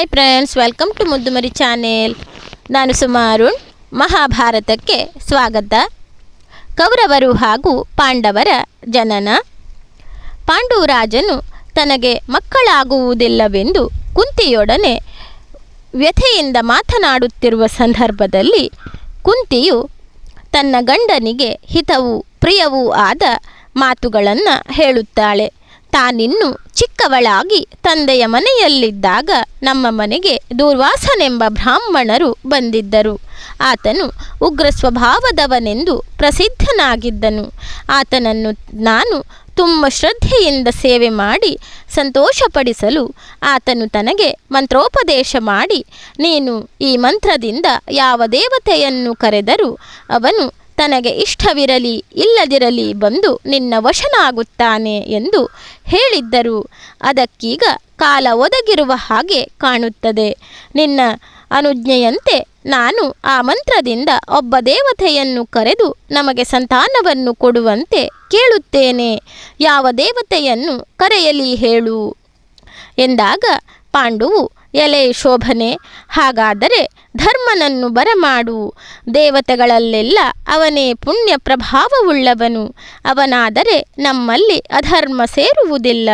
Hi friends welcome to Muddumari channel ನಾನು ಸುಮಾರು ಮಹಾಭಾರತಕ್ಕೆ ಸ್ವಾಗತ. ಕೌರವರು ಹಾಗೂ ಪಾಂಡವರ ಜನನ. ಪಾಂಡುರಾಜನು ತನಗೆ ಮಕ್ಕಳಾಗುವುದಿಲ್ಲವೆಂದು ಕುಂತಿಯೊಡನೆ ವ್ಯಥೆಯಿಂದ ಮಾತನಾಡುತ್ತಿರುವ ಸಂದರ್ಭದಲ್ಲಿ ಕುಂತಿಯು ತನ್ನ ಗಂಡನಿಗೆ ಹಿತವೂ ಪ್ರಿಯವೂ ಆದ ಮಾತುಗಳನ್ನು ಹೇಳುತ್ತಾಳೆ. ತಾನಿನ್ನು ಚಿಕ್ಕವಳಾಗಿ ತಂದೆಯ ಮನೆಯಲ್ಲಿದ್ದಾಗ ನಮ್ಮ ಮನೆಗೆ ದುರ್ವಾಸನೆಂಬ ಬ್ರಾಹ್ಮಣರು ಬಂದಿದ್ದರು. ಆತನು ಉಗ್ರ ಸ್ವಭಾವದವನೆಂದು ಪ್ರಸಿದ್ಧನಾಗಿದ್ದನು. ಆತನನ್ನು ನಾನು ತುಂಬ ಶ್ರದ್ಧೆಯಿಂದ ಸೇವೆ ಮಾಡಿ ಸಂತೋಷಪಡಿಸಲು ಆತನು ತನಗೆ ಮಂತ್ರೋಪದೇಶ ಮಾಡಿ, ನೀನು ಈ ಮಂತ್ರದಿಂದ ಯಾವ ದೇವತೆಯನ್ನು ಕರೆದರೂ ಅವನು ತನಗೆ ಇಷ್ಟವಿರಲಿ, ಇಲ್ಲದಿರಲಿ ಬಂದು ನಿನ್ನ ವಶನಾಗುತ್ತಾನೆ ಎಂದು ಹೇಳಿದ್ದರು. ಅದಕ್ಕೀಗ ಕಾಲ ಒದಗಿರುವ ಹಾಗೆ ಕಾಣುತ್ತದೆ. ನಿನ್ನ ಅನುಜ್ಞೆಯಂತೆ ನಾನು ಆ ಮಂತ್ರದಿಂದ ಒಬ್ಬ ದೇವತೆಯನ್ನು ಕರೆದು ನಮಗೆ ಸಂತಾನವನ್ನು ಕೊಡುವಂತೆ ಕೇಳುತ್ತೇನೆ. ಯಾವ ದೇವತೆಯನ್ನು ಕರೆಯಲಿ ಹೇಳು. ಎಂದಾಗ ಪಾಂಡುವು ಎಲೆ ಶೋಭನೆ, ಹಾಗಾದರೆ ಧರ್ಮನನ್ನು ಬರಮಾಡು. ದೇವತೆಗಳಲ್ಲೆಲ್ಲ ಅವನೇ ಪುಣ್ಯ ಪ್ರಭಾವವುಳ್ಳವನು. ಅವನಾದರೆ ನಮ್ಮಲ್ಲಿ ಅಧರ್ಮ ಸೇರುವುದಿಲ್ಲ.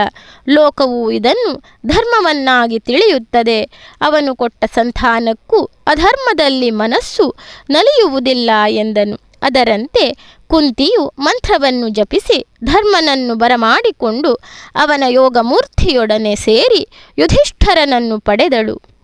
ಲೋಕವು ಇದನ್ನು ಧರ್ಮವನ್ನಾಗಿ ತಿಳಿಯುತ್ತದೆ. ಅವನು ಕೊಟ್ಟ ಸಂತಾನಕ್ಕೂ ಅಧರ್ಮದಲ್ಲಿ ಮನಸ್ಸು ನಲಿಯುವುದಿಲ್ಲ ಎಂದನು. ಅದರಂತೆ ಕುಂತಿಯು ಮಂತ್ರವನ್ನು ಜಪಿಸಿ ಧರ್ಮನನ್ನು ಬರಮಾಡಿಕೊಂಡು ಅವನ ಯೋಗಮೂರ್ತಿಯೊಡನೆ ಸೇರಿ ಯುಧಿಷ್ಠರನನ್ನು ಪಡೆದಳು.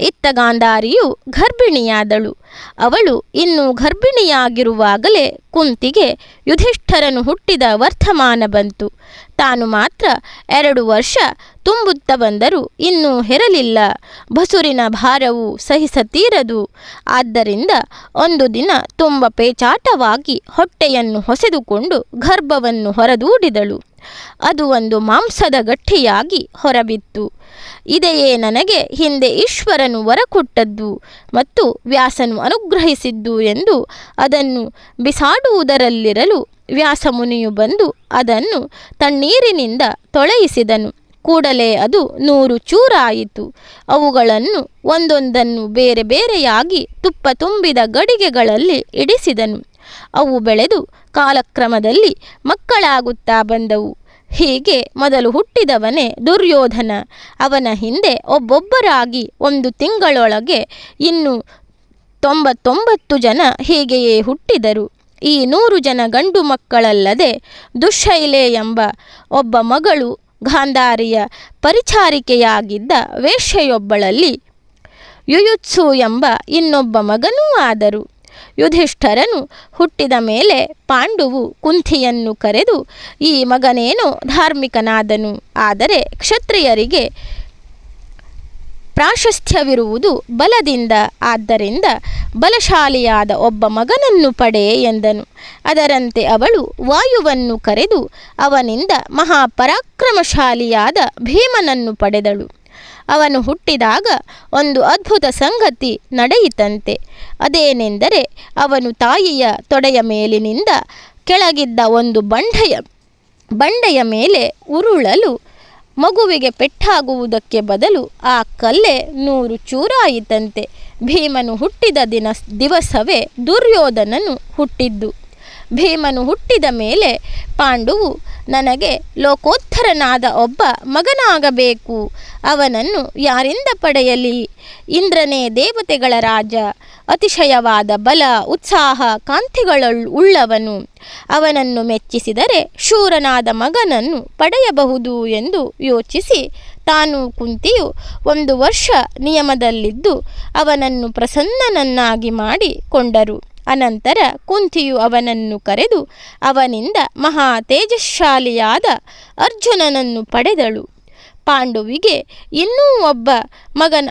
ಇತ್ತ ಗಾಂಧಾರಿಯು ಗರ್ಭಿಣಿಯಾದಳು. ಅವಳು ಇನ್ನೂ ಗರ್ಭಿಣಿಯಾಗಿರುವಾಗಲೇ ಕುಂತಿಗೆ ಯುಧಿಷ್ಠರನು ಹುಟ್ಟಿದ ವರ್ತಮಾನ ಬಂತು. ತಾನು ಮಾತ್ರ ಎರಡು ವರ್ಷ ತುಂಬುತ್ತ ಬಂದರೂ ಇನ್ನೂ ಹೆರಲಿಲ್ಲ. ಬಸುರಿನ ಭಾರವು ಸಹಿಸತೀರದು. ಆದ್ದರಿಂದ ಒಂದು ದಿನ ತುಂಬ ಪೇಚಾಟವಾಗಿ ಹೊಟ್ಟೆಯನ್ನು ಹೊಸೆದುಕೊಂಡು ಗರ್ಭವನ್ನು ಹೊರದೂಡಿದಳು. ಅದು ಒಂದು ಮಾಂಸದ ಗಟ್ಟಿಯಾಗಿ ಹೊರಬಿತ್ತು. ಇದೆಯೇ ನನಗೆ ಹಿಂದೆ ಈಶ್ವರನು ವರ ಕೊಟ್ಟದ್ದು ಮತ್ತು ವ್ಯಾಸನು ಅನುಗ್ರಹಿಸಿದ್ದು ಎಂದು ಅದನ್ನು ಬಿಸಾಡುವುದರಲ್ಲಿರಲು ವ್ಯಾಸಮುನಿಯು ಬಂದು ಅದನ್ನು ತಣ್ಣೀರಿನಿಂದ ತೊಳೆಯಿಸಿದನು. ಕೂಡಲೇ ಅದು ನೂರು ಚೂರಾಯಿತು. ಅವುಗಳನ್ನು ಒಂದೊಂದನ್ನು ಬೇರೆ ಬೇರೆಯಾಗಿ ತುಪ್ಪ ತುಂಬಿದ ಗಡಿಗೆಗಳಲ್ಲಿ ಇಡಿಸಿದನು. ಅವು ಬೆಳೆದು ಕಾಲಕ್ರಮದಲ್ಲಿ ಮಕ್ಕಳಾಗುತ್ತಾ ಬಂದವು. ಹೀಗೆ ಮೊದಲು ಹುಟ್ಟಿದವನೇ ದುರ್ಯೋಧನ. ಅವನ ಹಿಂದೆ ಒಬ್ಬೊಬ್ಬರಾಗಿ ಒಂದು ತಿಂಗಳೊಳಗೆ ಇನ್ನು ತೊಂಬತ್ತೊಂಬತ್ತು ಜನ ಹೀಗೆಯೇ ಹುಟ್ಟಿದರು. ಈ ನೂರು ಜನ ಗಂಡು ಮಕ್ಕಳಲ್ಲದೆ ದುಶ್ಶೈಲೆ ಎಂಬ ಒಬ್ಬ ಮಗಳು ಗಾಂಧಾರಿಯ ಪರಿಚಾರಿಕೆಯಾಗಿದ್ದ ವೇಶ್ಯೆಯೊಬ್ಬಳಲ್ಲಿ ಯುಯುತ್ಸು ಎಂಬ ಇನ್ನೊಬ್ಬ ಮಗನೂ ಆದರು. ಯುಧಿಷ್ಠರನು ಹುಟ್ಟಿದ ಮೇಲೆ ಪಾಂಡುವು ಕುಂತಿಯನ್ನು ಕರೆದು, ಈ ಮಗನೇನೋ ಧಾರ್ಮಿಕನಾದನು? ಆದರೆ ಕ್ಷತ್ರಿಯರಿಗೆ ಪ್ರಾಶಸ್ತ್ಯವಿರುವುದು ಬಲದಿಂದ. ಆದ್ದರಿಂದ ಬಲಶಾಲಿಯಾದ ಒಬ್ಬ ಮಗನನ್ನು ಪಡೆ ಎಂದನು. ಅದರಂತೆ ಅವಳು ವಾಯುವನ್ನು ಕರೆದು ಅವನಿಂದ ಮಹಾಪರಾಕ್ರಮಶಾಲಿಯಾದ ಭೀಮನನ್ನು ಪಡೆದಳು. ಅವನು ಹುಟ್ಟಿದಾಗ ಒಂದು ಅದ್ಭುತ ಸಂಗತಿ ನಡೆಯಿತಂತೆ. ಅದೇನೆಂದರೆ ಅವನು ತಾಯಿಯ ತೊಡೆಯ ಮೇಲಿನಿಂದ ಕೆಳಗಿದ್ದ ಒಂದು ಬಂಡೆಯ ಬಂಡೆಯ ಮೇಲೆ ಉರುಳಲು ಮಗುವಿಗೆ ಪೆಟ್ಟಾಗುವುದಕ್ಕೆ ಬದಲು ಆ ಕಲ್ಲೆ ನೂರು ಚೂರಾಯಿತಂತೆ. ಭೀಮನು ಹುಟ್ಟಿದ ದಿನ ದಿವಸವೇ ದುರ್ಯೋಧನನು ಹುಟ್ಟಿದ್ದು. ಭೀಮನು ಹುಟ್ಟಿದ ಮೇಲೆ ಪಾಂಡುವು ನನಗೆ ಲೋಕೋತ್ತರನಾದ ಒಬ್ಬ ಮಗನಾಗಬೇಕು. ಅವನನ್ನು ಯಾರಿಂದ ಪಡೆಯಲಿ? ಇಂದ್ರನೇ ದೇವತೆಗಳ ರಾಜ. ಅತಿಶಯವಾದ ಬಲ, ಉತ್ಸಾಹ, ಕಾಂತಿಗಳ ಉಳ್ಳವನು. ಅವನನ್ನು ಮೆಚ್ಚಿಸಿದರೆ ಶೂರನಾದ ಮಗನನ್ನು ಪಡೆಯಬಹುದು ಎಂದು ಯೋಚಿಸಿ ತಾನು ಕುಂತಿಯು ಒಂದು ವರ್ಷ ನಿಯಮದಲ್ಲಿದ್ದು ಅವನನ್ನು ಪ್ರಸನ್ನನನ್ನಾಗಿ ಮಾಡಿ ಕೊಂಡರು ಅನಂತರ ಕುಂತಿಯು ಅವನನ್ನು ಕರೆದು ಅವನಿಂದ ಮಹಾ ತೇಜಶಾಲಿಯಾದ ಅರ್ಜುನನನ್ನು ಪಡೆದಳು. ಪಾಂಡುವಿಗೆ ಇನ್ನೂ ಒಬ್ಬ ಮಗನ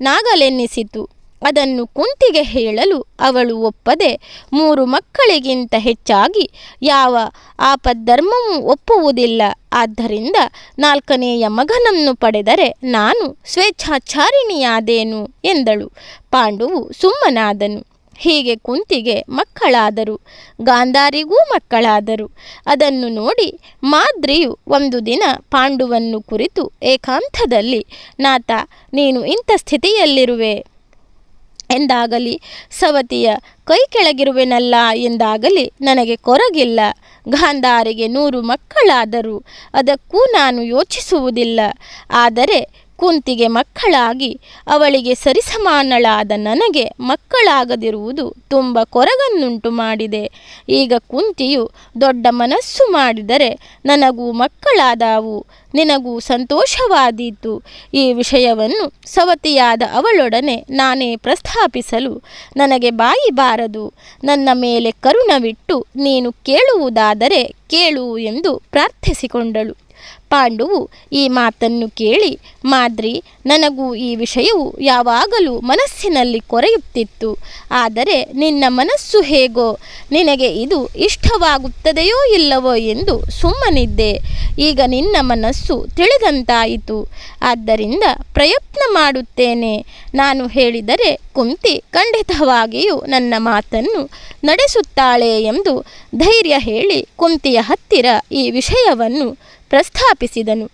ನಾಗಲೆನ್ನಿಸಿತು ಅದನ್ನು ಕುಂತಿಗೆ ಹೇಳಲು ಅವಳು ಒಪ್ಪದೆ ಮೂರು ಮಕ್ಕಳಿಗಿಂತ ಹೆಚ್ಚಾಗಿ ಯಾವ ಆಪದ್ಧರ್ಮವೂ ಒಪ್ಪುವುದಿಲ್ಲ. ಆದ್ದರಿಂದ ನಾಲ್ಕನೆಯ ಮಗನನ್ನು ಪಡೆದರೆ ನಾನು ಸ್ವೇಚ್ಛಾಚಾರಿಣಿಯಾದೇನು? ಎಂದಳು. ಪಾಂಡುವು ಸುಮ್ಮನಾದನು. ಹೀಗೆ ಕುಂತಿಗೆ ಮಕ್ಕಳಾದರು. ಗಾಂಧಾರಿಗೂ ಮಕ್ಕಳಾದರು. ಅದನ್ನು ನೋಡಿ ಮಾದ್ರಿಯು ಒಂದು ದಿನ ಪಾಂಡುವನ್ನು ಕುರಿತು ಏಕಾಂತದಲ್ಲಿ, ನಾತ, ನೀನು ಇಂಥ ಸ್ಥಿತಿಯಲ್ಲಿರುವೆ? ಎಂದಾಗಲಿ, ಸವತಿಯ ಕೈ ಕೆಳಗಿರುವೆನಲ್ಲ? ಎಂದಾಗಲಿ, ನನಗೆ ಕೊರಗಿಲ್ಲ. ಗಾಂಧಾರಿಗೆ ನೂರು ಮಕ್ಕಳಾದರೂ. ಅದಕ್ಕೂ ನಾನು ಯೋಚಿಸುವುದಿಲ್ಲ. ಆದರೆ ಕುಂತಿಗೆ ಮಕ್ಕಳಾಗಿ ಅವಳಿಗೆ ಸರಿಸಮಾನಳಾದ ನನಗೆ ಮಕ್ಕಳಾಗದಿರುವುದು ತುಂಬ ಕೊರಗನ್ನುಂಟು ಮಾಡಿದೆ. ಈಗ ಕುಂತಿಯು ದೊಡ್ಡ ಮನಸ್ಸು ಮಾಡಿದರೆ ನನಗೂ ಮಕ್ಕಳಾದಾವು, ನಿನಗೂ ಸಂತೋಷವಾದೀತು. ಈ ವಿಷಯವನ್ನು ಸವತಿಯಾದ ಅವಳೊಡನೆ ನಾನೇ ಪ್ರಸ್ತಾಪಿಸಲು ನನಗೆ ಬಾಯಿ ಬಾರದು. ನನ್ನ ಮೇಲೆ ಕರುಣವಿಟ್ಟು ನೀನು ಕೇಳುವುದಾದರೆ ಕೇಳು ಎಂದು ಪ್ರಾರ್ಥಿಸಿಕೊಂಡಳು. ಪಾಂಡುವು ಈ ಮಾತನ್ನು ಕೇಳಿ, ಮಾದ್ರಿ, ನನಗೂ ಈ ವಿಷಯವು ಯಾವಾಗಲೂ ಮನಸ್ಸಿನಲ್ಲಿ ಕೊರೆಯುತ್ತಿತ್ತು. ಆದರೆ ನಿನ್ನ ಮನಸ್ಸು ಹೇಗೋ, ನಿನಗೆ ಇದು ಇಷ್ಟವಾಗುತ್ತದೆಯೋ ಇಲ್ಲವೋ ಎಂದು ಸುಮ್ಮನಿದ್ದೆ. ಈಗ ನಿನ್ನ ಮನಸ್ಸು ತಿಳಿದಂತಾಯಿತು. ಆದ್ದರಿಂದ ಪ್ರಯತ್ನ ಮಾಡುತ್ತೇನೆ. ನಾನು ಹೇಳಿದರೆ ಕುಂತಿ ಖಂಡಿತವಾಗಿಯೂ ನನ್ನ ಮಾತನ್ನು ನಡೆಸುತ್ತಾಳೆ ಎಂದು ಧೈರ್ಯ ಹೇಳಿ ಕುಂತಿಯ ಹತ್ತಿರ ಈ ವಿಷಯವನ್ನು ಪ್ರಸ್ತಾಪಿಸಿದನು.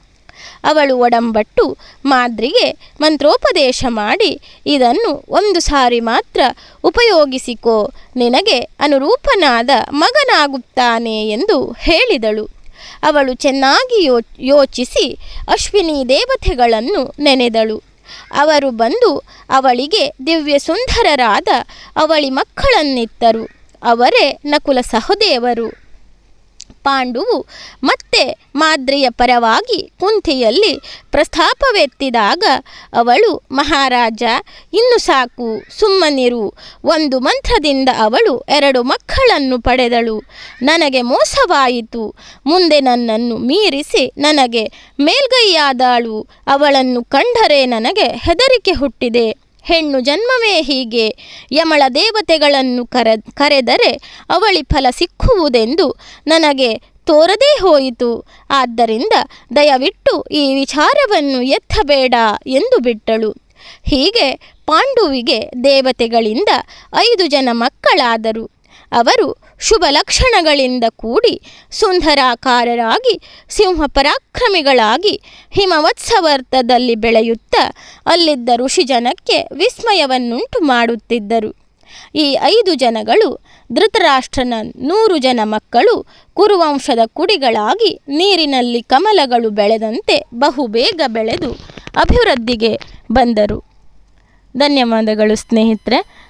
ಅವಳು ಒಡಂಬಟ್ಟು ಮಾದ್ರಿಗೆ ಮಂತ್ರೋಪದೇಶ ಮಾಡಿ, ಇದನ್ನು ಒಂದು ಸಾರಿ ಮಾತ್ರ ಉಪಯೋಗಿಸಿಕೋ, ನಿನಗೆ ಅನುರೂಪನಾದ ಮಗನಾಗುತ್ತಾನೆ ಎಂದು ಹೇಳಿದಳು. ಅವಳು ಚೆನ್ನಾಗಿ ಯೋ, ಯೋಚಿಸಿ ಅಶ್ವಿನಿ ದೇವತೆಗಳನ್ನು ನೆನೆದಳು. ಅವರು ಬಂದು ಅವಳಿಗೆ ದಿವ್ಯ ಸುಂದರರಾದ ಅವಳಿ ಮಕ್ಕಳನ್ನಿತ್ತರು. ಅವರೇ ನಕುಲ ಸಹದೇವರು. ಪಾಂಡುವು ಮತ್ತೆ ಮಾದ್ರಿಯ ಪರವಾಗಿ ಕುಂತಿಯಲ್ಲಿ ಪ್ರಸ್ತಾಪವೆತ್ತಿದಾಗ ಅವಳು, ಮಹಾರಾಜ, ಇನ್ನು ಸಾಕು, ಸುಮ್ಮನಿರು. ಒಂದು ಮಂತ್ರದಿಂದ ಅವಳು ಎರಡು ಮಕ್ಕಳನ್ನು ಪಡೆದಳು. ನನಗೆ ಮೋಸವಾಯಿತು. ಮುಂದೆ ನನ್ನನ್ನು ಮೀರಿಸಿ ನನಗೆ ಮೇಲ್ಗೈಯಾದಾಳು. ಅವಳನ್ನು ಕಂಡರೆ ನನಗೆ ಹೆದರಿಕೆ ಹುಟ್ಟಿದೆ. ಹೆಣ್ಣು ಜನ್ಮವೇ ಹೀಗೆ? ಯಮಳ ದೇವತೆಗಳನ್ನು ಕರ, ಕರೆದರೆ ಅವಳಿ ಫಲ ಸಿಕ್ಕುವುದೆಂದು ನನಗೆ ತೋರದೇ ಹೋಯಿತು. ಆದ್ದರಿಂದ ದಯವಿಟ್ಟು ಈ ವಿಚಾರವನ್ನು ಎತ್ತಬೇಡ ಎಂದು ಬಿಟ್ಟಳು. ಹೀಗೆ ಪಾಂಡುವಿಗೆ ದೇವತೆಗಳಿಂದ ಐದು ಜನ ಮಕ್ಕಳಾದರು. ಅವರು ಶುಭ ಲಕ್ಷಣಗಳಿಂದ ಕೂಡಿ ಸುಂದರಾಕಾರರಾಗಿ ಸಿಂಹ ಪರಾಕ್ರಮಿಗಳಾಗಿ ಹಿಮವತ್ಸವರ್ತದಲ್ಲಿ ಬೆಳೆಯುತ್ತಾ ಅಲ್ಲಿದ್ದ ಋಷಿಜನಕ್ಕೆ ವಿಸ್ಮಯವನ್ನುಂಟು ಮಾಡುತ್ತಿದ್ದರು. ಈ ಐದು ಜನಗಳು ಧೃತರಾಷ್ಟ್ರನ ನೂರು ಜನ ಮಕ್ಕಳು, ಕುರುವಂಶದ ಕುಡಿಗಳಾಗಿ ನೀರಿನಲ್ಲಿ ಕಮಲಗಳು ಬೆಳೆದಂತೆ ಬಹುಬೇಗ ಬೆಳೆದು ಅಭಿವೃದ್ಧಿಗೆ ಬಂದರು. ಧನ್ಯವಾದಗಳು ಸ್ನೇಹಿತರೆ.